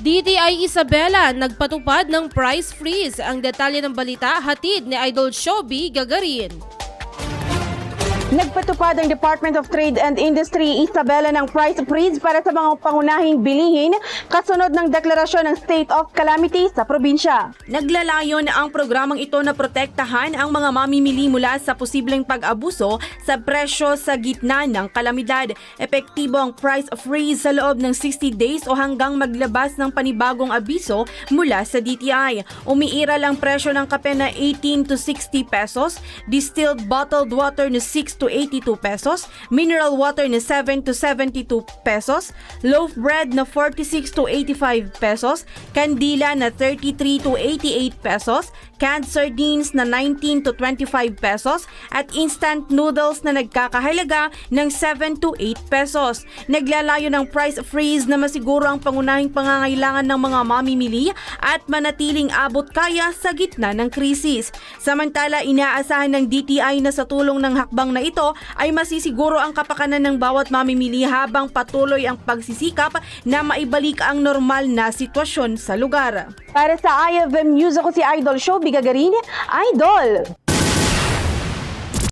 DTI Isabela nagpatupad ng price freeze. Ang detalye ng balita hatid ni Idol Shobi Gagarin. Nagpatupad ang Department of Trade and Industry Isabela ng price freeze para sa mga pangunahing bilihin kasunod ng deklarasyon ng state of calamity sa probinsya. Naglalayon ang programang ito na protektahan ang mga mamimili mula sa posibleng pag-abuso sa presyo sa gitna ng kalamidad. Epektibo ang price freeze sa loob ng 60 days o hanggang maglabas ng panibagong abiso mula sa DTI. Umiiral ang presyo ng kape na 18 to 60 pesos, distilled bottled water na 6 to 82 pesos, mineral water na 7 to 72 pesos, loaf bread na 46 to 85 pesos, kandila na 33 to 88 pesos, canned sardines na 19 to 25 pesos, at instant noodles na nagkakahalaga ng 7 to 8 pesos. Naglalayo ng price freeze na masiguro ang pangunahing pangangailangan ng mga mamimili at manatiling abot kaya sa gitna ng krisis. Samantala, inaasahan ng DTI na sa tulong ng hakbang na ito ay masisiguro ang kapakanan ng bawat mamimili habang patuloy ang pagsisikap na maibalik ang normal na sitwasyon sa lugar. Para sa IFM News ako si Idol Show Bigagarin, Idol!